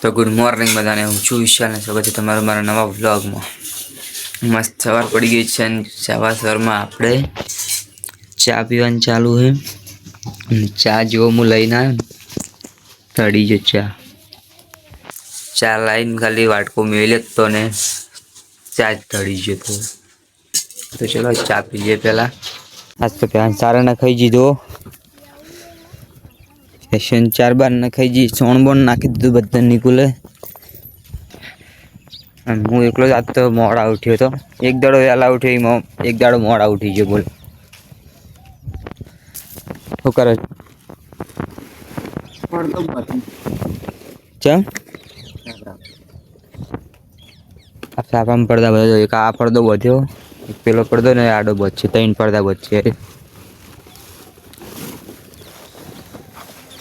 તો good morning બધાને. હું છું વિશાલ ને સ્વાગત છે તમારું મારા નવા વ્લોગમાં મસ્ત સવાર પડી ગઈ છે અને સવાર સવારમાં આપણે ચા પીવાનું ચાલુ છે. ચા જેવો હું લઈને આવ્યો તળી જો ચા. ચા લાઈને ખાલી વાટકો મેળ્યો તો ને ચા જ તળી જતો તો. ચલો ચા પીએ પહેલાં. આજ તો પહેલાં સારાના ખાઈ જીધો ફેશન ચાર બાર નખાઈ જઈ સોણ બોણ નાખી દીધું બધા નીકળે અને હું એકલો જ આજ તો મોડા ઉઠ્યો હતો. એક દાડો વહેલા ઉઠ્યો, એમાં એક દાડો મોડા ઉઠી ગયો, બોલ. શું કરે છે? ચમ? આ સાફામાં પડદા બધા એક આ પડદો વધ્યો એક પેલો પડદો ને આડો બચશે ત્રણ પડદા બચશે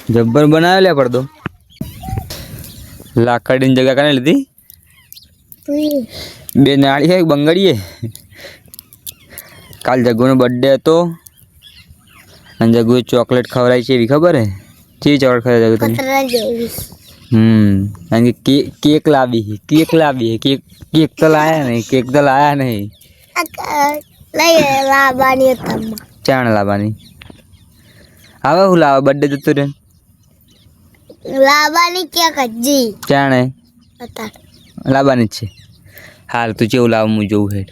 જબ્બર બનાવ્યો લે પડદો લાકડીની જગ્યા કાને લીધી બે નાળી હે બંગડીએ કાલ જગ્ગુનો બર્થડે હતો અને જગ્ગુએ ચોકલેટ ખવડાવી છે એવી ખબર હે કેવી ચોકલેટ ખવડાવી જગ્ગુ તમે હમ કારણ કે કેક કેક લાવી છે કેક લાવી છે કેક કેક તો લાયા નહીં કેક તો લાયા નહીં ચાણ લાવવાની હવે હું લાવા બર્થડે જતો રે લાવવાની ક્યાંક હજી ચાણે અત્યારે લાવવાની જ છે. હાલ તું કેવું લાવ હું જોઉં હેડ.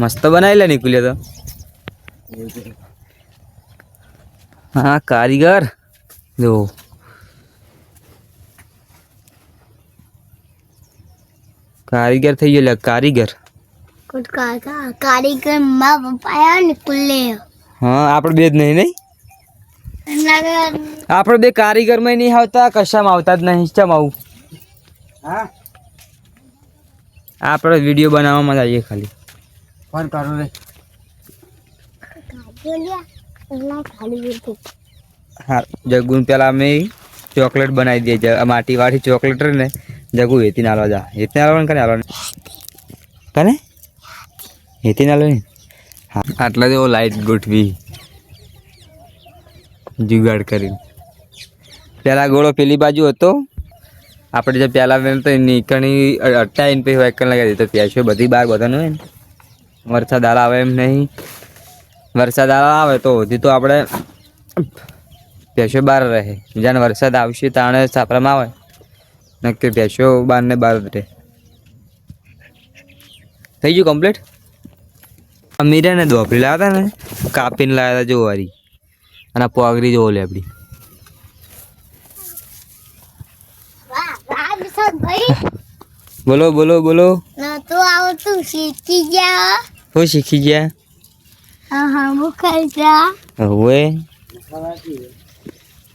મસ્ત બનાવી લે નીકળ્યો તો. હા કારીગર. જો. કારીગર થઈ ગયો લે કારીગર. કુછ કાકા કારીગરમાં પપ્પા આવ્યા ને કુલ્લે હા આપણે બે જ નહીં નહીં? આપણે બે કારીગરમાં નહીં આવતા કશામાં આવતા જ નહીં ચમ આવું. હા? આપણે વીડિયો બનાવવામાં જઈએ ખાલી. ફોન કરો રે. હા જગુન પેલા અમે ચોકલેટ બનાવી દઈએ માટી વાળી માટીવાળી ચોકલેટ ને જગુ હેતી નાલવા જા. હેતી નાલવા કને હાલવા કને? હેતી નાલવા ને? હા. આટલા જેવો લાઈટ ગોઠવી. જુગાડ કરીને. પહેલાં ગોળો પેલી બાજુ હતો. આપણે જે પહેલાં વેમ તો નીકળી અટાઈને પછી વેકન લગાવી દીધો. પ્યાસો બધી બાર બધાનું હોય ને? વરસાદ આવે એમ નહીં. વરસાદ આવે તો હજી તો આપણે ભેંસો બહાર રહે. જ્યારે વરસાદ આવશે તાણે સાપરામાં આવે. નક્કી ભેંસો બહાર ને બહાર રહે. થઈ ગયું કમ્પ્લીટ અમીરે ને ધોપડી લાવ્યા હતા ને? કાપીને લાવ્યા હતા જો વારી અને આ પોગરી જોવો લે આપડી. બોલો બોલો બોલો. નતું આવતું શીખી ગયા? શું શીખી ગયા હા હા મુખલ જા હવે?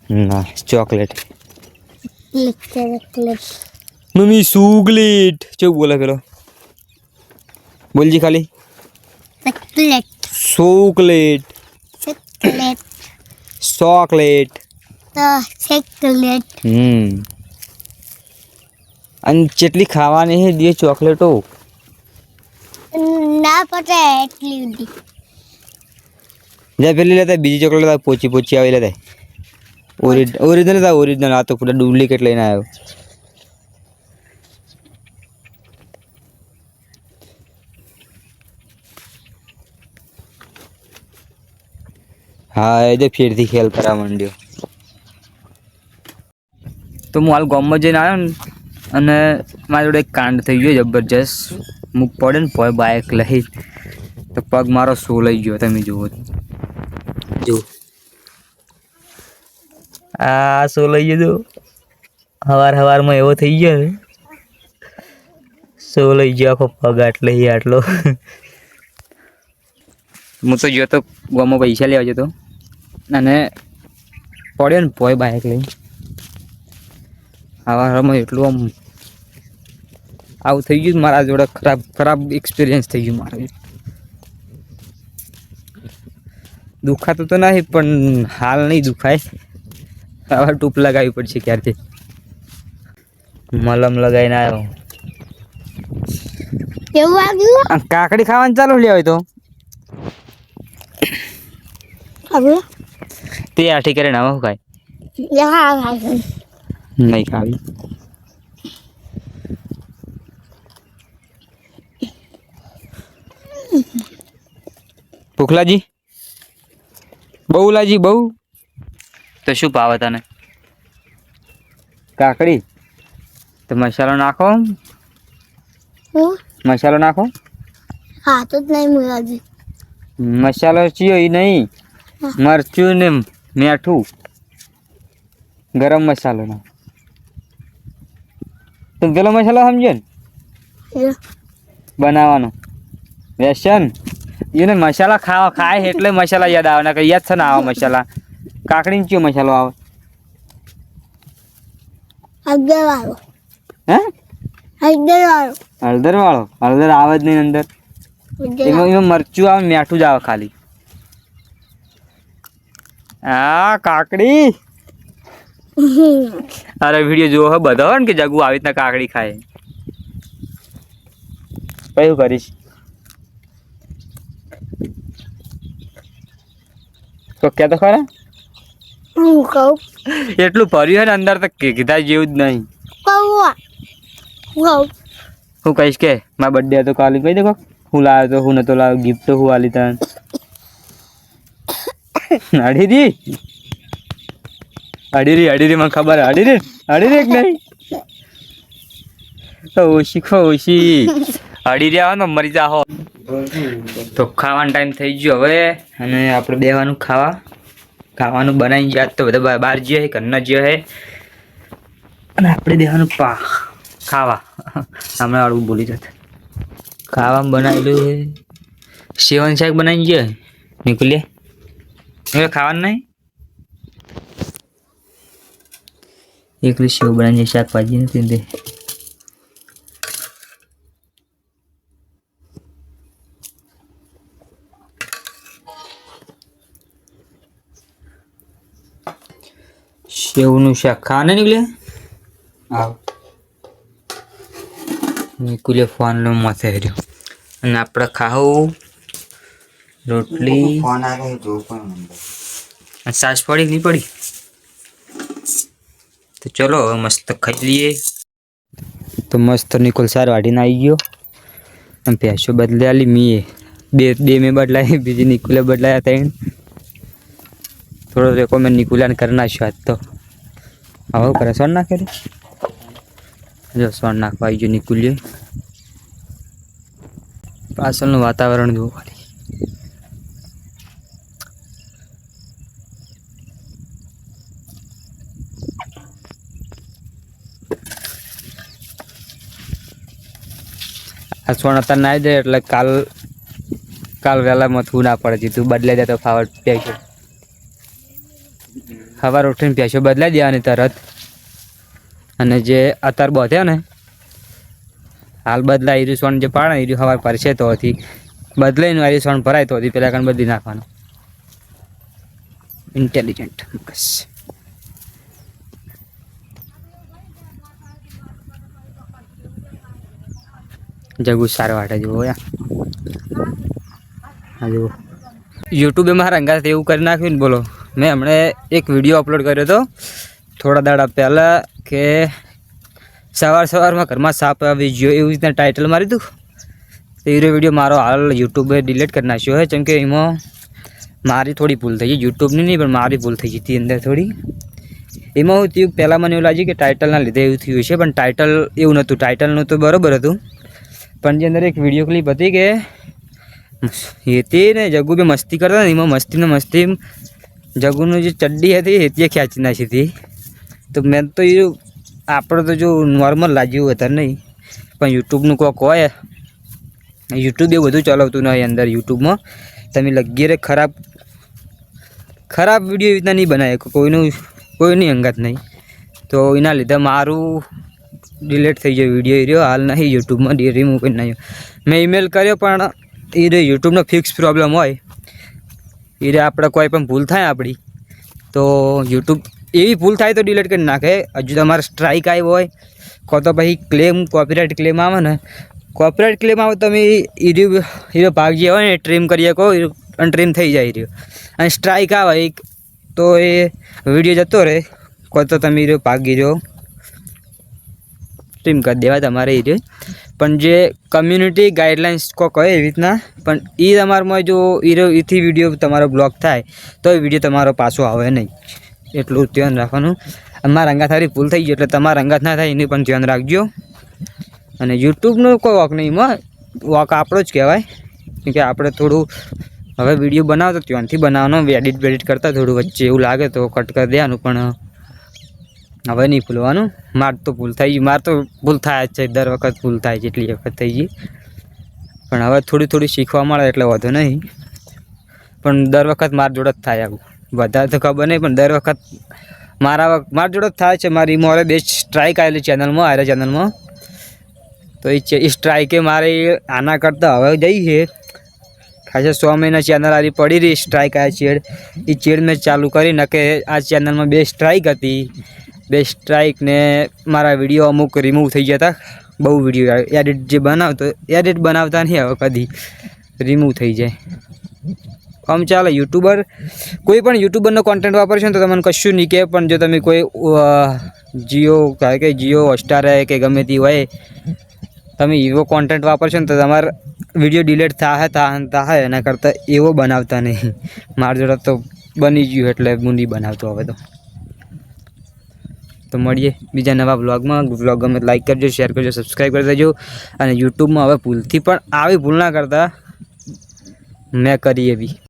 ના ચોકલેટ. લેક્ચર લેક્ચર મમ્મી સુગલેટ. કેવું બોલે પેલો? બોલજી ખાલી. Chocolate chocolate chocolate chocolate. Chocolate. હમ. અને જેટલી ખાવાની છે દે ચોકલેટો. ના પતે એટલી બધી. જ્યાં પેલી લેતા બીજી ચોકલેટ પોચી પોચી આવી લેતા ઓરિજિનલ ઓરિજિનલ આ તો પૂરા ડુપ્લિકેટ લઈને આવ્યો. હા એ જે ફેરથી ખેલ કરવા માંડ્યો તો હું હાલ ગામમાં જઈને આવ્યો ને અને મારી જોડે એક કાંડ થઈ ગયો જબરજસ્ત. હું પડે ને પોય બાઇક લઈ. તો પગ મારો શું લઈ ગયો તમે જુઓ. જો આ શું લઈ ગયો હવાર હવારમાં એવો થઈ ગયો ને. શું લઈ ગયો આખો પગ આટલે આટલો. હું તો ગયો તો ગામમાં પૈસા લેવા જતો. અને પડ્યો ને પોય બાઇક લઈ હવારમાં એટલું આમ આવું થઈ ગયું મારા જોડે ખરાબ ખરાબ એક્સપિરિયન્સ થઈ ગયું મારે. દુખાતું તો નહીં પણ હાલ નહીં દુખાય. આવા ટૂપ લગાવવી પડશે ક્યારથી. મલમ લગાવીને આવ્યો. કેવું આવ્યું કાકડી ખાવાનું ચાલુ લેવાય તો. તે આઠી કરે નામ શું ખાય? નહીં ખાવી. ભૂખલાજી? બહુલાજી બહુ? તો શું ભાવે તને? કાકડી. તો મસાલો નાખો મસાલો નાખો. હા તો જ નહીં મસાલો ચિયો એ નહીં. મરચું ને મીઠું ગરમ મસાલો ના. તું પેલો મસાલો સમજ્યો ને? બનાવવાનો. વ્યસન એને મસાલા ખાવા ખાય એટલે મસાલા યાદ આવે ને યાદ છે ને આવે મસાલા. કાકડી કયો મસાલો આવે? હળદર વાળો હે? હળદર વાળો હળદર વાળો હળદર આવે જ નહીં અંદર. એમાં એમાં મરચું આવે મીઠું જ આવે ખાલી. હા કાકડી? અરે વીડિયો જોવો હે બધો ને કે જગુ આવી રીતના કાકડી ખાય. કયું કરીશ? તો કે તો ખરા? હું કહું? એટલું ભર્યું હે ને અંદર તો કીધા જેવું જ નહીં. હું? કહીશ કે મારા બર્થડે હતો કાલે. કહી દે હું લાવ્યો તો હું નતો લાવ્યો ગિફ્ટ હું આલી તને અડીરી અડીરી અડીરી મને ખબર અડીરી અડીરી કે નહીં? ઓછી ખો ઓછી અડીરી રહ્યા ને, મરી જાહો. તો ખાવાનો ટાઈમ થઈ ગયો હવે. અને આપણે બેવાનું ખાવા. ખાવાનું બનાવી યાદ તો બધા બહાર જઈએ ઘરના જઈએ હે. અને આપણે દેવાનું પા ખાવા. હમણાં વાળું બોલી જતા. ખાવામાં બનાવેલું સેવન શાક બનાવી ગયો નીકળીએ હવે ખાવાનું નહીં? એકલી સેવ બનાવીને શાકભાજી નથી ને તે. સેવનું શાક ખાવાને નીકળ્યા? આવ. નીકળ્યો ફોનનો માથે હર્યો. અને આપણે ખાવું? રોટલી. ફોન આવે જો પણ સાસ પડી નહીં પડી? તો ચલો હવે મસ્ત ખાઈ લઈએ. તો મસ્ત નિકોલ સાર વાઢીને આવી ગયો. અને ભેંસો બદલાલી મીએ બે બે મેં બદલાઈ બીજી નિકુલે બદલાયા ત્રણ. થોડો રેકો મેં નિકુલાને કરી નાખ્યો આજ તો. હવે કરે સોન નાખે રે? જો સોન નાખવા આવી ગયો નિકુલ્યો પાછળનું વાતાવરણ જુઓ આ સોન અત્યારે ના દે એટલે કાલ કાલ વહેલા થવું ના પડે. જીતું બદલાઈ દે તો ફાવર પ્યાસો સવાર ઉઠીને પ્યાસો બદલાઈ દેવાની તરત. અને જે અત્યારે થયો ને, હાલ બદલાય એર્યું સોન જે પાડે એર્યું એરી સવાર પરસે તો હતી. બદલાઈને એરી સોન ભરાય તો હતી. પહેલાં કાન બદલી નાખવાનું. ઇન્ટેલિજન્ટ બસ જગુ સારો વાટે જુઓ યા જુઓ. યુટ્યુબે મારા અંગાથી એવું કરી નાખ્યું ને બોલો. મેં હમણે એક વીડિયો અપલોડ કર્યો હતો થોડા દાડા પહેલાં કે સવાર સવારમાં ઘરમાં સાપ આવી ગયો એવી રીતના ટાઇટલ મારી દઉં તો એ વીડિયો મારો હાલ યુટ્યુબે ડિલીટ કરી નાખ્યો છે કેમ કે એમાં મારી થોડી ભૂલ થઈ ગઈ. યુટ્યુબની નહીં, પણ મારી ભૂલ થઈ હતી અંદર થોડી. એમાં હું થયું પહેલાં મને એવું લાગ્યું કે ટાઇટલના લીધે એવું થયું છે પણ ટાઇટલ એવું નહોતું. ટાઇટલનું તો બરાબર હતું. પણ જે અંદર એક વીડિયો ક્લિપ હતી કે હેતી ને જગુ બે મસ્તી કરતા ને એમાં મસ્તી ને મસ્તી જગુનું જે ચડ્ડી હતી હેતીએ ખેંચી નાખી હતી. તો મેં તો એ આપણે તો જો નોર્મલ લાગ્યું હતા નહીં, પણ યુટ્યુબનું કોક હોય, યુટ્યુબ એ બધું ચલાવતું નહીં અંદર યુટ્યુબમાં, તમે લગીરે ખરાબ ખરાબ વીડિયો એવી રીતના નહીં બનાવે કોઈનું, કોઈની અંગત નહીં. તો એના લીધે મારું ડિલીટ થઈ ગયો વીડિયો એ રહ્યો. હાલ નહીં યુટ્યુબમાં રિમૂવ કરી નાખ્યો. મેં ઈમેલ કર્યો, પણ એ રે યુટ્યુબનો ફિક્સ પ્રોબ્લેમ હોય. એ રે આપણે કોઈ પણ ભૂલ થાય આપણી, તો યુટ્યુબ એવી ભૂલ થાય તો ડિલેટ કરી નાખે. હજુ તમારે સ્ટ્રાઇક આવ્યો હોય, કો તો પછી ક્લેમ કોપીરાઇટ ક્લેમ આવે ને. કોપીરાઇટ ક્લેમ આવે તમે એ રહ્યો ભાગ જે હોય ને ટ્રીમ કરી શકો અનટ્રીમ થઈ જાય રહ્યો. અને સ્ટ્રાઇક આવે તો એ વીડિયો જતો રહે. કો તો તમે રહ્યો, ભાગી રહ્યો. સ્ટ્રીમ કરી દેવા તમારે એ પણ જે કમ્યુનિટી ગાઈડલાઇન્સ કો કહે એવી રીતના, પણ એ તમારામાં જો એથી વીડિયો તમારો બ્લોક થાય, તો એ વીડિયો તમારો પાછો આવે નહીં. એટલું ધ્યાન રાખવાનું. અમારા રંગાથારી ભૂલ થઈ ગઈ, એટલે તમારા રંગાથ ના થાય, એની પણ ધ્યાન રાખજો. અને યુટ્યુબનો કોઈ વોક નહીં, એમાં વોક આપણો જ કહેવાય. કે આપણે થોડું, હવે વીડિયો બનાવતો ત્યાંથી બનાવવાનો, એડિટ બેડિટ કરતાં થોડું વચ્ચે એવું લાગે તો કટ કરી દેવાનું, પણ હવે નહીં ભૂલવાનું. માર તો ભૂલ થઈ ગઈ. માર તો ભૂલ થાય જ છે. દર વખત ભૂલ થાય જેટલી વખત થઈ ગઈ. પણ હવે થોડી થોડી શીખવા મળે એટલે વધુ નહીં. પણ દર વખત માર જોડે જ થાય આવું. વધારે તો ખબર નહીં, પણ દર વખત મારા માર જોડે જ થાય છે. મારી મોરે બે સ્ટ્રાઇક આવેલી ચેનલમાં આરે ચેનલમાં. તો એ સ્ટ્રાઇકે મારે આના કરતાં હવે જઈ છે ખાસા સો મહિના ચેનલ આરી પડી રહી, સ્ટ્રાઇક આ ચેડ એ ચેડ મેં ચાલુ કરી, નકે આ ચેનલમાં બે સ્ટ્રાઇક હતી. બે સ્ટ્રાઇક ને મારા વીડિયો અમુક રિમૂવ થઈ ગયા હતા બહુ વીડિયો એડિટ જે બનાવતો એડિટ બનાવતા નહીં હવે કદી. રિમૂવ થઈ જાય. આમ ચાલે યુટ્યુબર કોઈ પણ યુટ્યુબરનો કોન્ટેન્ટ વાપરશો ને તો તમને કશું નહીં કહે, પણ જો તમે કોઈ જીઓ કે જીઓ હોટસ્ટાર કે ગમે તે હોય, તમે એવો કોન્ટેન્ટ વાપરશો ને તો તમારે વીડિયો ડિલેટ થાય થાય થાય એના કરતાં એવો બનાવતા નહીં. મારા જોડે તો બની ગયું એટલે હું બનાવતો હવે તો. તો મળીએ બીજા નવા બ્લોગમાં બ્લોગ ગમે લાઈક કરજો શેર કરજો સબસ્ક્રાઈબ કરી દેજો. અને યુટ્યુબમાં હવે ભૂલથી પણ આવી ભૂલ ના કરતા. મેં કરી એવી.